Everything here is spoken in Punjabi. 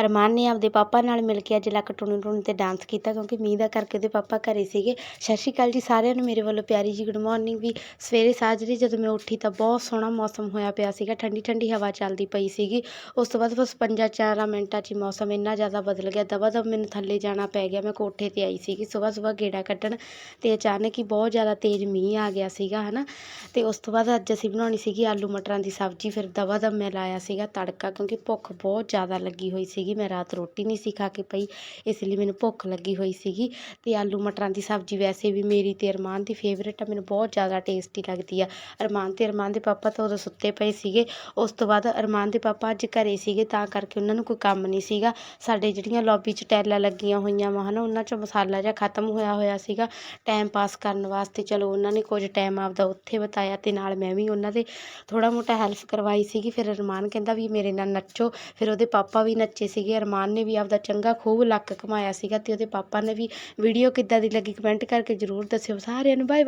ਅਰਮਾਨ ਨੇ ਆਪਦੇ ਪਾਪਾ ਨਾਲ ਮਿਲ ਕੇ ਅੱਜ ਲੱਕ ਟੁਣ ਟੁਣ ਤੇ ਡਾਂਸ ਕੀਤਾ ਕਿਉਂਕਿ ਮੀਂਹ ਦਾ ਕਰਕੇ ਉਹਦੇ ਪਾਪਾ ਘਰੇ ਸੀਗੇ। ਸਤਿ ਸ਼੍ਰੀ ਅਕਾਲ ਜੀ ਸਾਰਿਆਂ ਨੂੰ, ਮੇਰੇ ਵੱਲੋਂ ਪਿਆਰੀ ਜੀ ਗੁੱਡ ਮਾਰਨਿੰਗ ਵੀ। ਸਵੇਰੇ ਸਾਜਰੇ ਜਦੋਂ ਮੈਂ ਉੱਠੀ ਤਾਂ ਬਹੁਤ ਸੋਹਣਾ ਮੌਸਮ ਹੋਇਆ ਪਿਆ ਸੀਗਾ, ਠੰਡੀ ਠੰਡੀ ਹਵਾ ਚੱਲਦੀ ਪਈ ਸੀਗੀ। ਉਸ ਤੋਂ ਬਾਅਦ ਬਸ ਪੰਜਾਂ ਚਾਰਾਂ ਮਿੰਟਾਂ 'ਚ ਹੀ ਮੌਸਮ ਇੰਨਾ ਜ਼ਿਆਦਾ ਬਦਲ ਗਿਆ। ਦਵਾ ਦਵ ਮੈਨੂੰ ਥੱਲੇ ਜਾਣਾ ਪੈ ਗਿਆ, ਮੈਂ ਕੋਠੇ ਤੇ ਆਈ ਸੀਗੀ। ਸਵੇਰ ਸਵੇਰ ਗੇੜਾ ਕੱਢਣ ਤੇ ਅਚਾਨਕ ਹੀ ਬਹੁਤ ਜ਼ਿਆਦਾ ਤੇਜ਼ ਮੀਂਹ ਆ ਗਿਆ ਸੀਗਾ, ਹਨਾ। ਤੇ ਉਸ ਤੋਂ ਬਾਅਦ ਅੱਜ ਅਸੀਂ ਬਣਾਉਣੀ ਸੀਗੀ ਆਲੂ ਮਟਰਾਂ ਦੀ ਸਬਜ਼ੀ, ਫਿਰ ਦਵਾ ਦਵ ਮੈਂ ਲਾਇਆ ਸੀਗਾ ਤੜਕਾ ਕਿਉਂਕਿ ਭੁੱਖ ਬਹੁਤ ਜ਼ਿਆਦਾ ਲੱਗੀ ਹੋਈ ਸੀਗੀ। ਮੈਂ ਰਾਤ ਰੋਟੀ ਨਹੀਂ ਸੀ ਖਾ ਕੇ ਪਈ, ਇਸ ਲਈ ਮੈਨੂੰ ਭੁੱਖ ਲੱਗੀ ਹੋਈ ਸੀਗੀ ਤੇ ਆਲੂ ਮਟਰਾਂ ਦੀ ਸਬਜ਼ੀ ਵੈਸੇ ਵੀ ਮੇਰੀ ਤੇ ਅਰਮਾਨ ਦੀ ਫੇਵਰੇਟ ਆ, ਮੈਨੂੰ ਬਹੁਤ ਜ਼ਿਆਦਾ ਟੇਸਟੀ ਲੱਗਦੀ ਆ। ਅਰਮਾਨ ਤੇ ਅਰਮਾਨ ਦੇ ਪਾਪਾ ਤਾਂ ਉਦੋਂ ਸੁੱਤੇ ਪਏ ਸੀਗੇ, ਉਸ ਤੋਂ ਬਾਅਦ ਅਰਮਾਨ ਦੇ ਪਾਪਾ ਅੱਜ ਘਰੇ ਸੀਗੇ, ਤਾਂ ਕਰਕੇ ਉਹਨਾਂ ਨੂੰ ਕੋਈ ਕੰਮ ਨਹੀਂ ਸੀਗਾ। ਸਾਡੇ ਜਿਹੜੀਆਂ ਲੌਬੀ 'ਚ ਟੈਲਾਂ ਲੱਗੀਆਂ ਹੋਈਆਂ ਵਾ, ਹਨਾ, ਉਹਨਾਂ 'ਚੋਂ ਮਸਾਲਾ ਜਿਹਾ ਖਤਮ ਹੋਇਆ ਹੋਇਆ ਸੀਗਾ। ਟਾਈਮ ਪਾਸ ਕਰਨ ਵਾਸਤੇ ਚਲੋ ਉਹਨਾਂ ਨੇ ਕੁਝ ਟਾਈਮ ਆਪਦਾ ਉੱਥੇ ਬਿਤਾਇਆ ਤੇ ਨਾਲ ਮੈਂ ਵੀ ਉਹਨਾਂ ਦੇ ਥੋੜਾ ਮੋਟਾ ਹੈਲਪ ਕਰਵਾਈ ਸੀਗੀ। ਫਿਰ ਅਰਮਾਨ ਕਹਿੰਦਾ ਵੀ ਮੇਰੇ ਨਾਲ ਨੱਚੋ, ਫਿਰ ਉਹਦੇ ਪਾਪਾ ਵੀ ਨੱਚੇ ਸੀਗੇ, ਅਰਮਾਨ ਨੇ ਵੀ ਆਪਦਾ ਚੰਗਾ ਖੂਬ ਲੱਕ ਕਮਾਇਆ ਸੀਗਾ ਤੇ ਉਹਦੇ ਪਾਪਾ ਨੇ ਵੀ ਵੀਡੀਓ ਕਿੱਦਾਂ ਦੀ ਲੱਗੀ ਕਮੈਂਟ ਕਰਕੇ ਜ਼ਰੂਰ ਦੱਸਿਓ। ਸਾਰਿਆਂ ਨੂੰ ਬਾਏ ਬਾਏ